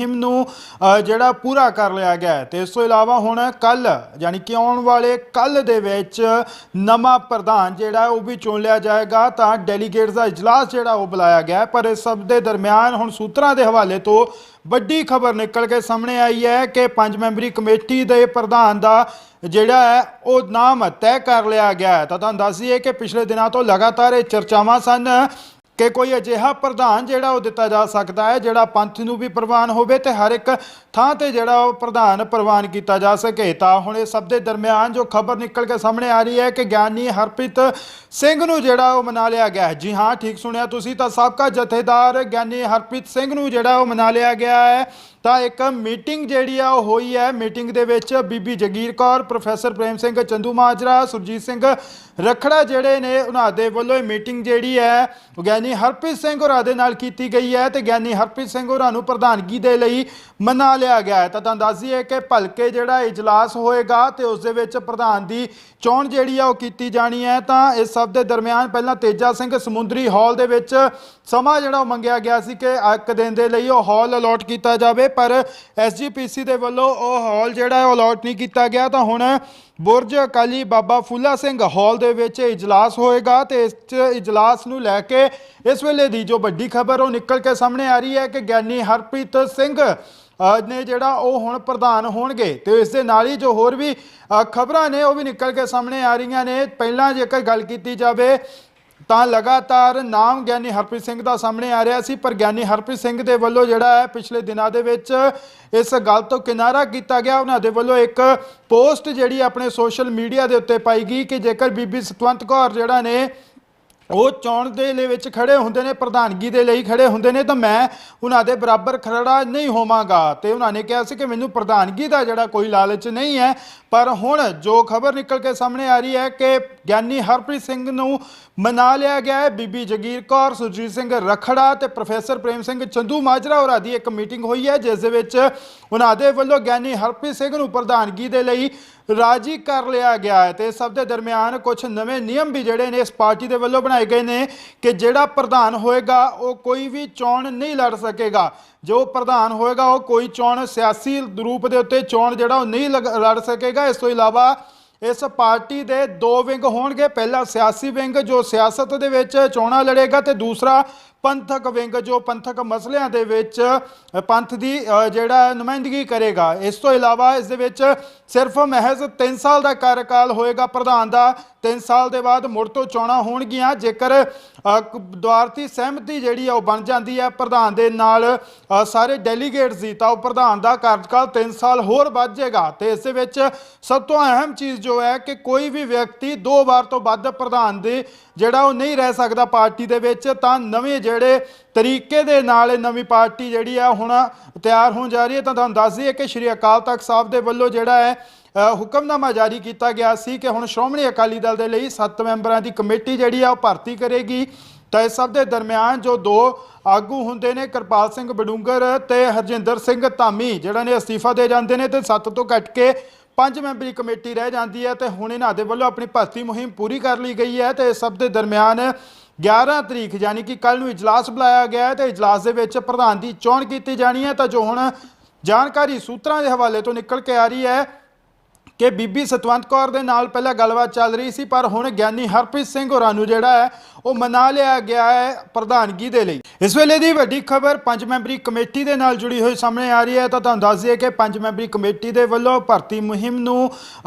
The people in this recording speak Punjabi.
ਮੁਹਿੰਮ ਨੂੰ ਜਿਹੜਾ ਪੂਰਾ ਕਰ ਲਿਆ ਗਿਆ ਹੈ। ਤੇ ਇਸ ਤੋਂ ਇਲਾਵਾ ਹੁਣ ਕੱਲ ਯਾਨੀ ਕਿ ਆਉਣ ਵਾਲੇ ਕੱਲ ਦੇ ਵਿੱਚ ਨਵਾਂ ਪ੍ਰਧਾਨ ਜਿਹੜਾ ਉਹ ਵੀ ਚੁਣ ਲਿਆ ਜਾਏਗਾ। ਤਾਂ ਡੈਲੀਗੇਟਸ ਦਾ ਇਜਲਾਸ ਜਿਹੜਾ ਉਹ ਬੁਲਾਇਆ ਗਿਆ ਪਰ ਇਸ ਸਭ ਦੇ ਦਰਮਿਆਨ ਹੁਣ ਸੂਤਰਾਂ ਦੇ ਹਵਾਲੇ ਤੋਂ ਵੱਡੀ ਖਬਰ ਨਿਕਲ ਕੇ ਸਾਹਮਣੇ ਆਈ ਹੈ ਕਿ ਪੰਜ ਮੈਂਬਰੀ ਕਮੇਟੀ ਦੇ ਪ੍ਰਧਾਨ ਦਾ ਜਿਹੜਾ ਹੈ, ਉਹ ਨਾਮ ਤੈਅ ਕਰ ਲਿਆ ਗਿਆ ਤਾਂ ਤੁਹਾਨੂੰ ਦੱਸ ਦਈਏ ਕਿ ਪਿਛਲੇ ਦਿਨਾਂ ਤੋਂ ਲਗਾਤਾਰ ਇਹ ਚਰਚਾਵਾਂ ਸਨ। ਕਿ ਕੋਈ ਅਜਿਹਾ ਪ੍ਰਧਾਨ ਜਿਹੜਾ ਉਹ ਦਿੱਤਾ ਜਾ ਸਕਦਾ ਹੈ, ਜਿਹੜਾ ਪੰਥ ਨੂੰ ਵੀ ਪ੍ਰਵਾਨ ਹੋਵੇ ਤੇ ਹਰ ਇੱਕ ਥਾਂ ਤੇ ਜਿਹੜਾ ਉਹ ਪ੍ਰਧਾਨ ਪ੍ਰਵਾਨ ਕੀਤਾ ਜਾ ਸਕੇ। ਤਾਂ ਹੁਣ ਇਹ ਸਭ ਦੇ ਦਰਮਿਆਨ ਜੋ ਖਬਰ ਨਿਕਲ ਕੇ ਸਾਹਮਣੇ ਆ ਰਹੀ ਹੈ ਕਿ ਗਿਆਨੀ ਹਰਪ੍ਰੀਤ ਸਿੰਘ ਨੂੰ ਜਿਹੜਾ ਉਹ ਮਨਾ ਲਿਆ ਗਿਆ ਹੈ। ਜੀ ਹਾਂ, ਠੀਕ ਸੁਣਿਆ ਤੁਸੀਂ ਤਾਂ ਸਾਬਕਾ ਜਥੇਦਾਰ ਗਿਆਨੀ ਹਰਪ੍ਰੀਤ ਸਿੰਘ ਨੂੰ ਜਿਹੜਾ ਉਹ ਮਨਾ ਲਿਆ ਗਿਆ ਹੈ। ਤਾਂ ਇੱਕ ਮੀਟਿੰਗ ਜਿਹੜੀ ਆ ਉਹ ਹੋਈ ਹੈ। ਮੀਟਿੰਗ ਦੇ ਵਿੱਚ ਬੀਬੀ ਜਗੀਰ ਕੌਰ, ਪ੍ਰੋਫੈਸਰ ਪ੍ਰੇਮ ਸਿੰਘ, ਚੰਦੂ ਮਾਜਰਾ, ਸੁਰਜੀਤ ਸਿੰਘ ਰਖੜਾ ਜਿਹੜੇ ਨੇ ਉਹਨਾਂ ਦੇ ਵੱਲੋਂ ਇਹ ਮੀਟਿੰਗ ਜਿਹੜੀ ਹੈ ਗਿਆਨੀ ਹਰਪ੍ਰੀਤ ਸਿੰਘ ਹੋਰਾਂ ਦੇ ਨਾਲ ਕੀਤੀ ਗਈ ਹੈ ਤੇ ਗਿਆਨੀ ਹਰਪ੍ਰੀਤ ਸਿੰਘ ਹੋਰਾਂ ਨੂੰ ਪ੍ਰਧਾਨਗੀ ਦੇ ਲਈ ਮਨਾ ਲਿਆ ਗਿਆ ਹੈ। ਤਾਂ ਤੁਹਾਨੂੰ ਦੱਸ ਦਈਏ ਕਿ ਭਲਕੇ ਜਿਹੜਾ ਇਜਲਾਸ ਹੋਏਗਾ ਤੇ ਉਸ ਦੇ ਵਿੱਚ ਪ੍ਰਧਾਨ ਦੀ ਚੋਣ ਜਿਹੜੀ ਆ ਉਹ ਕੀਤੀ ਜਾਣੀ ਹੈ। ਤਾਂ ਇਸ ਸਭ ਦੇ ਦਰਮਿਆਨ ਪਹਿਲਾਂ ਤੇਜਾ ਸਿੰਘ ਸਮੁੰਦਰੀ ਹਾਲ ਦੇ ਵਿੱਚ ਸਮਾਂ ਜਿਹੜਾ ਉਹ ਮੰਗਿਆ ਗਿਆ ਸੀ ਕਿ ਇੱਕ ਦਿਨ ਦੇ ਲਈ ਉਹ ਹਾਲ ਅਲਾਟ ਕੀਤਾ ਜਾਵੇ। ਪਰ ਐਸਜੀਪੀਸੀ ਦੇ ਵੱਲੋਂ ਉਹ ਹਾਲ ਜਿਹੜਾ ਹੈ ਉਹ ਅਲਾਟ ਨਹੀਂ ਕੀਤਾ ਗਿਆ। ਤਾਂ ਹੁਣ ਬੁਰਜ ਅਕਾਲੀ ਬਾਬਾ ਫੂਲਾ ਸਿੰਘ ਹਾਲ ਦੇ ਵਿੱਚ ਇਜਲਾਸ ਹੋਏਗਾ ਤੇ ਇਸ ਇਜਲਾਸ ਨੂੰ ਲੈ ਕੇ ਇਸ ਵੇਲੇ ਦੀ ਜੋ ਵੱਡੀ ਖਬਰ ਉਹ ਨਿਕਲ ਕੇ ਸਾਹਮਣੇ ਆ ਰਹੀ ਹੈ ਕਿ ਗਿਆਨੀ ਹਰਪ੍ਰੀਤ ਸਿੰਘ ਨੇ ਜਿਹੜਾ ਉਹ ਹੁਣ ਪ੍ਰਧਾਨ ਹੋਣਗੇ ਤੇ ਇਸ ਦੇ ਨਾਲ ਹੀ ਜੋ ਹੋਰ ਵੀ ਖਬਰਾਂ ਨੇ ਉਹ ਵੀ ਨਿਕਲ ਕੇ ਸਾਹਮਣੇ ਆ ਰਹੀਆਂ ਨੇ। ਪਹਿਲਾਂ ਜੇਕਰ ਗੱਲ ਕੀਤੀ ਜਾਵੇ ਤਾਂ ਲਗਾਤਾਰ ਨਾਮ ਗਿਆਨੀ ਹਰਪ੍ਰੀਤ ਸਿੰਘ ਦਾ ਸਾਹਮਣੇ ਆ ਰਿਹਾ ਸੀ, ਪਰ ਗਿਆਨੀ ਹਰਪ੍ਰੀਤ ਸਿੰਘ ਦੇ ਵੱਲੋਂ ਜਿਹੜਾ ਹੈ, ਪਿਛਲੇ ਦਿਨਾਂ ਦੇ ਵਿੱਚ ਇਸ ਗੱਲ ਤੋਂ ਕਿਨਾਰਾ ਕੀਤਾ ਗਿਆ। ਉਹਨਾਂ ਦੇ ਵੱਲੋਂ ਇੱਕ ਪੋਸਟ ਜਿਹੜੀ ਆਪਣੇ ਸੋਸ਼ਲ ਮੀਡੀਆ ਦੇ ਉੱਤੇ ਪਾਈ ਗਈ ਕਿ ਜੇਕਰ ਬੀਬੀ ਸਤਵੰਤ ਕੌਰ ਜਿਹੜਾ ਨੇ ਉਹ ਚੋਣ ਦੇ ਲਈ ਵਿੱਚ ਖੜੇ ਹੁੰਦੇ ਨੇ, ਪ੍ਰਧਾਨਗੀ ਦੇ ਲਈ ਖੜੇ ਹੁੰਦੇ ਨੇ, ਤਾਂ ਮੈਂ ਉਹਨਾਂ ਦੇ ਬਰਾਬਰ ਖੜਾ ਨਹੀਂ ਹੋਵਾਂਗਾ। ਤੇ ਉਹਨਾਂ ਨੇ ਕਿਹਾ ਸੀ ਕਿ ਮੈਨੂੰ ਪ੍ਰਧਾਨਗੀ ਦਾ ਜਿਹੜਾ ਕੋਈ ਲਾਲਚ ਨਹੀਂ ਹੈ, ਪਰ ਹੁਣ ਜੋ ਖਬਰ ਨਿਕਲ ਕੇ ਸਾਹਮਣੇ ਆ ਰਹੀ ਹੈ ਕਿ ਗਿਆਨੀ ਹਰਪ੍ਰੀਤ ਸਿੰਘ ਨੂੰ ਮਨਾ ਲਿਆ ਗਿਆ ਹੈ। ਬੀਬੀ ਜਗੀਰ ਕੌਰ, ਸੁਰਜੀਤ ਸਿੰਘ ਰਖੜਾ ਤੇ ਪ੍ਰੋਫੈਸਰ ਪ੍ਰੇਮ ਸਿੰਘ ਚੰਦੂ ਮਾਜਰਾ ਹੋਰਾਂ ਦੀ ਇੱਕ ਮੀਟਿੰਗ ਹੋਈ ਹੈ, ਜਿਸ ਦੇ ਵਿੱਚ ਉਹਨਾਂ ਦੇ ਵੱਲੋਂ ਗਿਆਨੀ ਹਰਪ੍ਰੀਤ ਸਿੰਘ ਨੂੰ ਪ੍ਰਧਾਨਗੀ ਦੇ ਲਈ ਰਾਜੀ ਕਰ ਲਿਆ ਗਿਆ ਹੈ। ਤੇ ਸਭ ਦੇ ਦਰਮਿਆਨ ਕੁਝ ਨਵੇਂ ਨਿਯਮ ਵੀ ਜਿਹੜੇ ਨੇ ਇਸ ਪਾਰਟੀ ਦੇ ਵੱਲੋਂ ਬਣਾਏ ਗਏ ਨੇ ਕਿ ਜਿਹੜਾ ਪ੍ਰਧਾਨ ਹੋਏਗਾ, ਉਹ ਕੋਈ ਵੀ ਚੋਣ ਨਹੀਂ ਲੜ ਸਕੇਗਾ। ਜੋ ਪ੍ਰਧਾਨ ਹੋਏਗਾ, ਉਹ ਕੋਈ ਚੋਣ ਸਿਆਸੀ ਰੂਪ ਦੇ ਉੱਤੇ ਚੋਣ ਜਿਹੜਾ ਉਹ ਨਹੀਂ ਲਗ- ਲੜ ਸਕੇਗਾ। ਇਸ ਤੋਂ ਇਲਾਵਾ ਇਸ ਪਾਰਟੀ ਦੇ ਦੋ ਵਿੰਗ ਹੋਣਗੇ। ਪਹਿਲਾ ਸਿਆਸੀ ਵਿੰਗ, ਜੋ ਸਿਆਸਤ ਦੇ ਵਿੱਚ ਚੋਣਾਂ ਲੜੇਗਾ ਤੇ ਦੂਸਰਾ ਪੰਥਕ ਵਿੰਗ, ਜੋ ਪੰਥਕ ਮਸਲਿਆਂ ਦੇ ਵਿੱਚ ਪੰਥ ਦੀ ਜਿਹੜਾ ਨੁਮਾਇੰਦਗੀ ਕਰੇਗਾ। ਇਸ ਤੋਂ ਇਲਾਵਾ ਇਸ ਦੇ ਵਿੱਚ ਸਿਰਫ ਮਹਿਜ਼ 3 ਸਾਲ ਦਾ ਕਾਰਜਕਾਲ ਹੋਏਗਾ ਪ੍ਰਧਾਨ ਦਾ 3 ਸਾਲ ਦੇ ਬਾਅਦ ਮੁੜ ਤੋਂ ਚੋਣਾਂ ਹੋਣਗੀਆਂ। ਜੇਕਰ ਦੁਆਰਤੀ ਸਹਿਮਤੀ ਜਿਹੜੀ ਆ, ਉਹ ਬਣ ਜਾਂਦੀ ਹੈ ਪ੍ਰਧਾਨ ਦੇ ਨਾਲ ਸਾਰੇ ਡੈਲੀਗੇਟਸ ਦੀ, ਤਾਂ ਉਹ ਪ੍ਰਧਾਨ ਦਾ ਕਾਰਜਕਾਲ 3 ਸਾਲ ਹੋਰ ਵੱਧ ਜਾਏਗਾ। ਤੇ ਇਸ ਦੇ ਵਿੱਚ ਸਭ ਤੋਂ ਅਹਿਮ ਚੀਜ਼ ਜੋ ਹੈ ਕਿ ਕੋਈ ਵੀ ਵਿਅਕਤੀ ਦੋ ਵਾਰ ਤੋਂ ਵੱਧ ਪ੍ਰਧਾਨ ਦੇ ਜਿਹੜਾ ਉਹ ਨਹੀਂ ਰਹਿ ਸਕਦਾ ਪਾਰਟੀ ਦੇ ਵਿੱਚ, ਤਾਂ ਨਵੇਂ ਜਿਹੜੇ ਤਰੀਕੇ ਦੇ ਨਾਲ ਇਹ ਨਵੀਂ ਪਾਰਟੀ ਜਿਹੜੀ ਆ ਹੁਣ ਤਿਆਰ ਹੋਣ ਜਾ ਰਹੀ ਹੈ। ਤਾਂ ਤੁਹਾਨੂੰ ਦੱਸ ਦਈਏ ਕਿ ਸ਼੍ਰੀ ਅਕਾਲ ਤਖਤ ਸਾਹਿਬ ਦੇ ਵੱਲੋਂ ਜਿਹੜਾ ਹੈ ਹੁਕਮਨਾਮਾ ਜਾਰੀ ਕੀਤਾ ਗਿਆ ਸੀ ਕਿ ਹੁਣ ਸ਼੍ਰੋਮਣੀ ਅਕਾਲੀ ਦਲ ਦੇ ਲਈ 7 ਮੈਂਬਰਾਂ ਦੀ ਕਮੇਟੀ ਜਿਹੜੀ ਆ ਉਹ ਭਰਤੀ ਕਰੇਗੀ। ਤਾਂ ਇਸ ਸਭ ਦੇ ਦਰਮਿਆਨ ਜੋ ਦੋ ਆਗੂ ਹੁੰਦੇ ਨੇ, ਕਿਰਪਾਲ ਸਿੰਘ ਬਡੂੰਗਰ ਤੇ ਹਰਜਿੰਦਰ ਸਿੰਘ ਧਾਮੀ, ਜਿਹੜਾ ਨੇ ਅਸਤੀਫਾ ਦੇ ਜਾਂਦੇ ਨੇ ਤੇ 7 ਤੋਂ ਘਟ ਕੇ ਪੰਜ ਮੈਂਬਰੀ ਕਮੇਟੀ ਰਹਿ ਜਾਂਦੀ ਹੈ ਤੇ ਹੁਣ ਇਹਨਾਂ ਦੇ ਵੱਲੋਂ ਆਪਣੀ ਭਰਤੀ ਮੁਹਿੰਮ ਪੂਰੀ ਕਰ ਲਈ ਗਈ ਹੈ ਤੇ ਇਸ ਸਭ ਦੇ ਦਰਮਿਆਨ 11 ਤਰੀਕ ਯਾਨੀ ਕਿ ਕੱਲ ਨੂੰ ਇਜਲਾਸ ਬੁਲਾਇਆ ਗਿਆ ਹੈ ਤੇ ਇਜਲਾਸ ਦੇ ਵਿੱਚ ਪ੍ਰਧਾਨ ਦੀ ਚੋਣ ਕੀਤੀ ਜਾਣੀ ਹੈ। ਤਾਂ ਜੋ ਹੁਣ ਜਾਣਕਾਰੀ ਸੂਤਰਾਂ ਦੇ ਹਵਾਲੇ ਤੋਂ ਨਿਕਲ ਕੇ ਆ ਰਹੀ ਹੈ ਕਿ ਬੀਬੀ ਸਤਵੰਤ ਕੌਰ ਦੇ ਨਾਲ ਪਹਿਲਾਂ ਗੱਲਬਾਤ ਚੱਲ ਰਹੀ ਸੀ, ਪਰ ਹੁਣ ਗਿਆਨੀ ਹਰਪ੍ਰੀਤ ਸਿੰਘ ਹੋਰਾਂ ਨੂੰ ਜਿਹੜਾ ਹੈ, ਉਹ ਮਨਾ ਲਿਆ ਗਿਆ ਹੈ ਪ੍ਰਧਾਨਗੀ ਦੇ ਲਈ। ਇਸ ਵੇਲੇ ਦੀ ਵੱਡੀ ਖਬਰ ਪੰਜ ਮੈਂਬਰੀ ਕਮੇਟੀ ਦੇ ਨਾਲ ਜੁੜੀ ਹੋਈ ਸਾਹਮਣੇ ਆ ਰਹੀ ਹੈ। ਤਾਂ ਤੁਹਾਨੂੰ ਦੱਸ ਦਈਏ ਕਿ ਪੰਜ ਮੈਂਬਰੀ ਕਮੇਟੀ ਦੇ ਵੱਲੋਂ ਭਰਤੀ ਮੁਹਿੰਮ ਨੂੰ